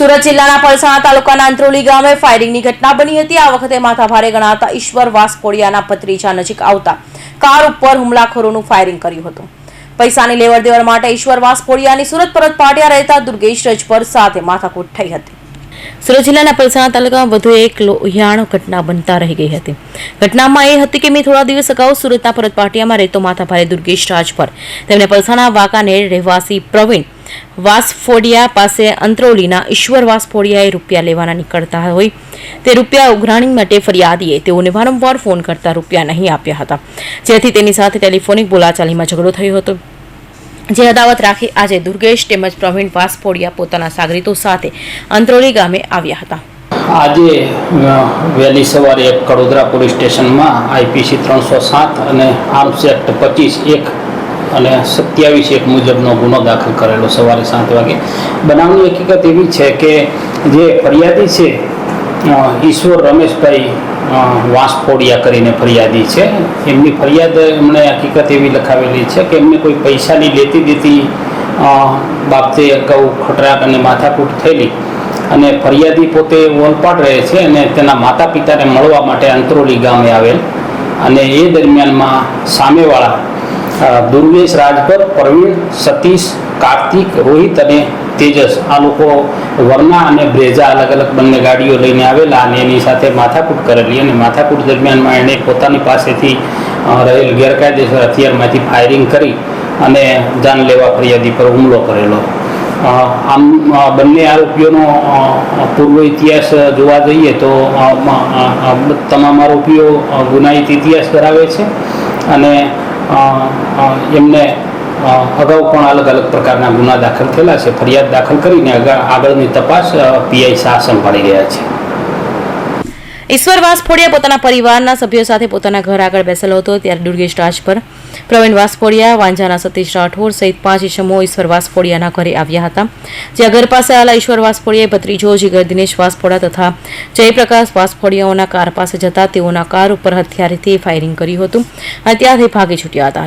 સુરત જિલ્લાના પલસાણા તાલુકાના અંત્રોલી ગામે ફાયરિંગની ઘટના બની હતી. આ વખતે માથાભારે ગણાતા ઈશ્વર વાસપોડિયાના પત્રીજા નજીક આવતા કાર ઉપર હુમલાખોરોનું ફાયરિંગ કર્યું હતું. પૈસાની લેવડ દેવડ માટે ઈશ્વર વાસપોડિયાની સુરત પરત પાટિયા રહેતા દુર્ગેશ રજપર સાથે માથાકૂટ થઈ હતી. સુરત જિલ્લાના પલસાણા તાલુકામાં વધુ એક લોહિયાણ ઘટના બનતા રહી ગઈ હતી. ઘટનામાં એ હતી કે મેં થોડા દિવસ અગાઉ સુરતના પરત પાટિયામાં રહેતો માથાભારે દુર્ગેશ રાજપર. તેમને પલસાણા વાંકાનેર રહેવાસી પ્રવીણ વાસફોડિયા પાસે અંત્રોલીના ઈશ્વર વાસફોડિયાએ રૂપિયા લેવાના નીકળતા હોય તે રૂપિયા ઉઘરાણી માટે ફરિયાદીએ તેઓને વારંવાર ફોન કરતા રૂપિયા નહીં આપ્યા હતા. જેથી તેની સાથે ટેલિફોનિક બોલાચાલીમાં ઝઘડો થયો હતો. જે અદાવત રાખી આજે દુર્ગેશ તેમજ પ્રવીણ વાસફોડિયા પોતાના સાગરીતો સાથે અંત્રોલી ગામે આવ્યા હતા. આજે વહેલી સવારે એક કડોદરા પોલીસ સ્ટેશનમાં આઈપીસી ત્રણસો સાત અને આર્મ્સ એક્ટ પચીસ એક અને સત્યાવીસ એક મુજબનો ગુનો દાખલ કરેલો સવારે સાત વાગે. બનાવની હકીકત એવી છે કે જે ફરિયાદી છે ઈશ્વર રમેશભાઈ વાંસફોડિયા કરીને ફરિયાદી છે. એમની ફરિયાદ એમણે હકીકત એવી લખાવેલી છે કે એમને કોઈ પૈસાની લેતી દેતી બાબતે અગાઉ ખટરાક અને માથાકૂટ થયેલી. અને ફરિયાદી પોતે ઓલપાડ રહે છે અને તેના માતા પિતાને મળવા માટે અંતરોલી ગામે આવેલ. અને એ દરમિયાનમાં સામેવાળા અ, દુર્ગેશ રાજભર પ્રવીણ સતીશ કાર્તિક રોહિત અને તેજસ. આ લોકો વરના અને બ્રેઝા અલગ અલગ બંને ગાડીઓ લઈને આવેલા અને એની સાથે માથાકૂટ કરેલી અને માથાકૂટ દરમિયાનમાં એણે પોતાની પાસેથી રહેલ ગેરકાયદેસર હથિયારમાંથી ફાયરિંગ કરી અને જાનલેવા ફરિયાદી પર હુમલો કરેલો. આમ બંને આરોપીઓનો પૂર્વ ઇતિહાસ જોવા જઈએ તો તમામ આરોપીઓ ગુનાહિત ઇતિહાસ ધરાવે છે અને એમને અગાઉ પણ અલગ અલગ પ્રકારના ગુના દાખલ થયેલા છે. ફરિયાદ દાખલ કરીને આગળ આગળની તપાસ પીઆઈ શાહ સંભાળી રહ્યા છે. ઈશ્વર વાસફોડિયા પોતાના પરિવારના સભ્યો સાથે પોતાના ઘર આગળ બેસેલો હતો, ત્યારે દુર્ગેશ રાજ પર પ્રવીણ વાસફોડિયા, વાંજાના સતીશ રાઠોડ સહિત પાંચ ઈસમો ઈશ્વર વાસફોડિયાના ઘરે આવ્યા હતા. જ્યાં ઘર પાસે આવેલા ઈશ્વર વાસફોડિયાએ ભત્રીજો જીગર દિનેશ વાસફોડા તથા જયપ્રકાશ વાસફોડિયાઓના કાર પાસે જતા તેઓના કાર ઉપર હથિયારથી ફાયરિંગ કર્યું હતું અને ત્યાંથી ભાગી છૂટ્યા હતા.